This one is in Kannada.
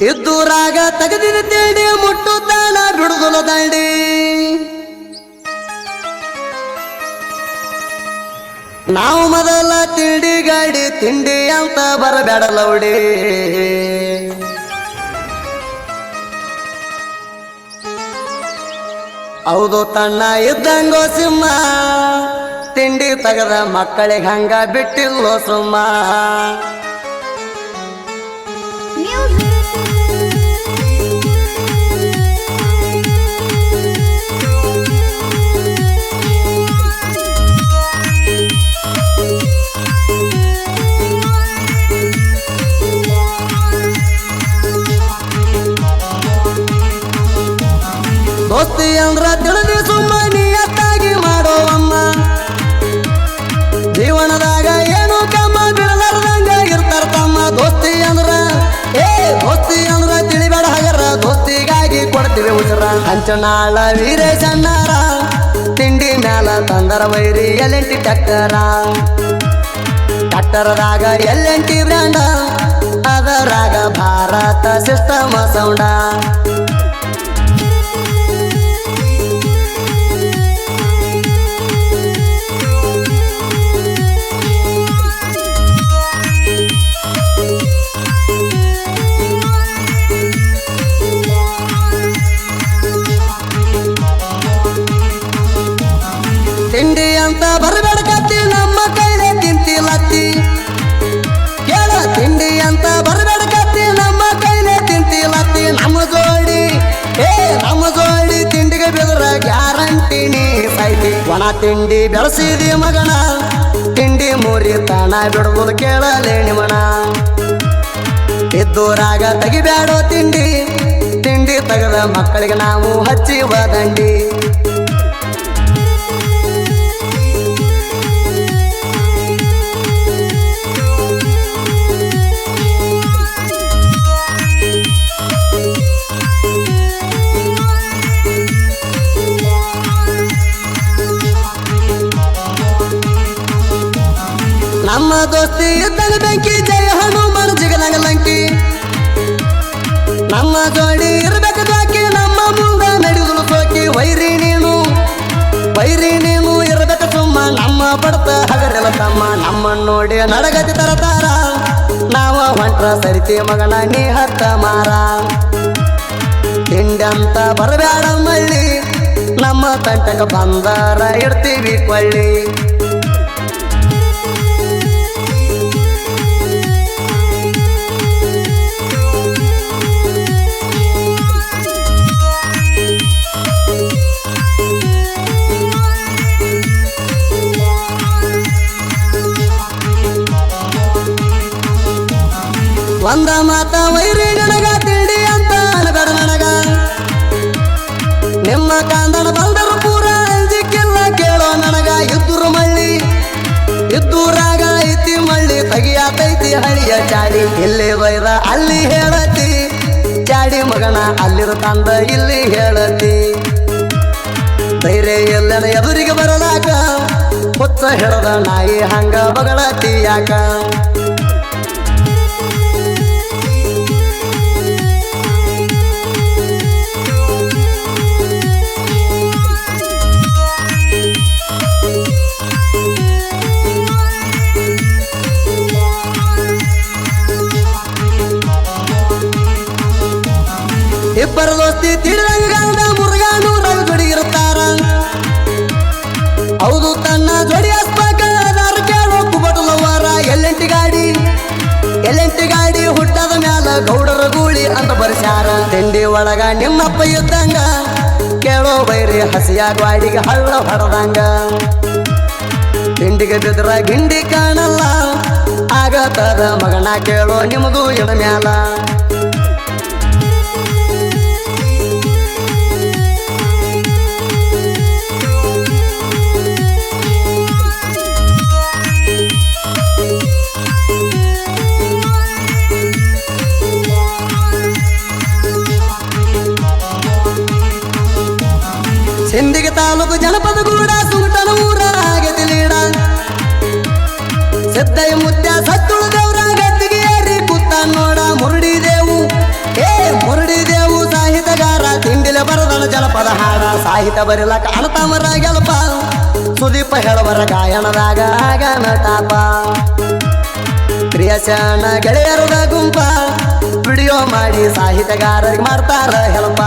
ಇದ್ದೂರಾಗ ತೆಗೆದಿನ ಮುಟ್ಟು ತಾಳ ಬಿಡುದಲ ದಾಂಡಿ ನಾವು ಮೊದಲ ತಿಂಡಿ ಗಾಡಿ ತಿಂಡಿ ಅಂತ ಬರಬೇಡ ಲೌಡಿ ಹೌದು ತಣ್ಣ ಇದ್ದಂಗೋ ಸಿಂಹ, ತಿಂಡಿ ತೆಗೆದ ಮಕ್ಕಳಿಗೆ ಹಂಗ ಬಿಟ್ಟಿಲ್ಲೋ ಸುಮ್ಮ. ದೋಸ್ತಿ ಅಂದ್ರ ತಿಳಿದಿ ಸುಮ್ಮ ಅತ್ತಾಗಿ ಮಾಡೋವಮ್ಮ. ಜೀವನದಾಗ ಏನು ಕಮ್ಮ ಬೀಳಲಾರ್ದಂಗ ಇರ್ತಾರ ತಮ್ಮ. ದೋಸ್ತಿ ಅಂದ್ರ, ಏ, ದೋಸ್ತಿ ಅಂದ್ರ ತಿಳಿಬೇಡ ಹಗರ. ದೋಸ್ತಿಗಾಗಿ ಕೊಡ್ತೀವಿ ಉಸಿರ. ಹಂಚನಾಳ ವೀರೇಶಣ್ಣಾರ ತಿಂಡಿ ಮ್ಯಾಲ ತಂದರ ವೈರಿ, ಎಲೆಂಟಿ ಟಕ್ಕರ. ಟಕ್ಕರದಾಗ ಎಲ್ಲೆಂಟಿ ಬ್ರ್ಯಾಂಡ, ಅದರಾಗ ಭಾರತ ಸಿಸ್ಟಮ ಸೌಂಡ ಜೋಡಿ ತಿಂಡಿಗೆ ಬೆದರ ಗ್ಯಾರಂಟಿ ನೀ ಸೈತಿ ಒಣ ತಿಂಡಿ ಬೆಳೆಸಿದಿ ಮಗನ, ತಿಂಡಿ ಮುರಿ ತಾಣ ಬಿಡ್ಬೋದು ಕೇಳಲೇಣಿ ಮಣ ಇದ್ದೂರಾಗ ತೆಗಿಬ್ಯಾಡೋ ತಿಂಡಿ ತಿಂಡಿ ತೆಗೆದ ಮಕ್ಕಳಿಗೆ ನಾವು ಹಚ್ಚಿ ದಂಡಿ. ನಮ್ಮ ದೋಸ್ತಿ ಇದ್ದಾಗ ಬೆಂಕಿ, ಜಯ ಹನುಮಾನ ಜಿಗಲಂಗ ಲಂಕಿ ನಮ್ಮ ಜೋಡಿ ಇರ್ಬೇಕು ಬಾಕಿ ನಮ್ಮ ಮುಂದ ನಡೆದು ಸೋಕಿ. ವೈರಿ ನೀನು ವೈರಿ ನೀನು ಇರ್ಬೇಕು ಸುಮ್ಮ. ನಮ್ಮ ಬಡತ ಹಗರೆಲ್ಲ ತಮ್ಮ ನಮ್ಮ ನೋಡಿ ನಡಗತಿ ತರತಾರ ನಾವ ಹೊಂಟ್ರ ಸರಿತಿ ಮಗನ, ನೀ ಹತ್ತ ಮಾರ. ಹಿಂಡಂತ ಬರಬೇಡ ಮಳ್ಳಿ, ನಮ್ಮ ತಂಟಕ ಬಂದಾರ ಇಡ್ತೀವಿ ಕೊಳ್ಳಿ. ಒಂದ ಮಾತ ವೈರಿ ನನಗ ತಿಂಡಿ ಅಂತ ಅನಗಡ ನನಗ. ನಿಮ್ಮ ಕಾಂದನ ಬಂದರು ಪೂರ ಅಂಜಿಕ್ಕಿಲ್ಲ ಕೇಳೋ ನನಗ. ಇದ್ದರು ಮಳ್ಳಿ, ಇದ್ದೂರಾಗ ಐತಿ ಮಳ್ಳಿ, ತಗಿಯಾತೈತಿ ಹಳಿಯ ಚಾಡಿ. ಇಲ್ಲಿ ಬೈದ, ಅಲ್ಲಿ ಹೇಳತಿ, ಚಾಡಿ ಮಗನ ಅಲ್ಲಿರ ತಂದ ಇಲ್ಲಿ ಹೇಳತಿ. ಧೈರ್ಯ ಎಲ್ಲನ ಎದುರಿಗೆ ಬರಲಾಕ ಹೊತ್ತ ಹಿಡದ ನಾಯಿ ಹಂಗ ಬಗಳತಿ ಯಾಕ? ಇಬ್ಬರು ದೋಸ್ತಿ ತಿಳದಂಗ ಮುರುಗಾನು ಜೋಡಿ ಇರ್ತಾರ. ಹೌದು, ತನ್ನ ಜೋಡಿ ಕೇಳೋ ಕುಬಟಲವಾರ ಎಲ್ಲೆಂಟಿ ಗಾಡಿ? ಎಲ್ಲೆಂಟಿ ಗಾಡಿ? ಹುಟ್ಟದ ಮ್ಯಾಲ ಗೌಡರ ಗೂಳಿ ಅಂತ ಬರ್ಸ್ಯಾರ. ತಿಂಡಿ ಒಳಗ ನಿಮ್ಮಪ್ಪ ಇದ್ದಂಗ ಕೇಳೋ ಬೈರಿ, ಹಸಿಯ ಗಾಡಿಗೆ ಹಳ್ಳ ಹೊಡೆದಂಗ. ತಿಂಡಿಗೆ ಬಿದ್ರ ಗಿಂಡಿ ಕಾಣಲ್ಲ, ಆಗತದ ಮಗನ ಕೇಳೋ ನಿಮಗೂ ಇಡ ಮ್ಯಾಲ. ಸಿಂದಿಗೆ ತಾಲೂಕು ಜನಪದ ಕೂಡ ಸುಂಟನ ಊರಾಗೆ ತಿಳಿಡ. ಸದ್ದೈ ಮುತ್ಯ, ಸತ್ತುಳು ಗೌರ, ಗದ್ದಿಗೆ ಏರಿ ಕುತ್ತ ನೋಡ ಮುರುಡಿದೇವು. ಏ ಮುರುಡಿದೇವು, ಸಾಹಿತ್ಯಗಾರ, ತಿಂಡಿಲೆ ಬರದಳ ಜನಪದ ಹಾಡ. ಸಾಹಿತ್ಯ ಬರಿಲಕ ಅಣತಾಮರ ಗೆಲಪ. ಸುದೀಪ ಹೇಳವರ ಗಾಯನದಾಗ ಗಾನ ತಾಪ ಪ್ರಿಯಶನ ಗೆಳೆಯರದ ಗುಂಪ. ವಿಡಿಯೋ ಮಾಡಿ ಸಾಹಿತ್ಯಗಾರರಿಗೆ ಮಾಡ್ತಾರ ಹೆಲ್ಪ.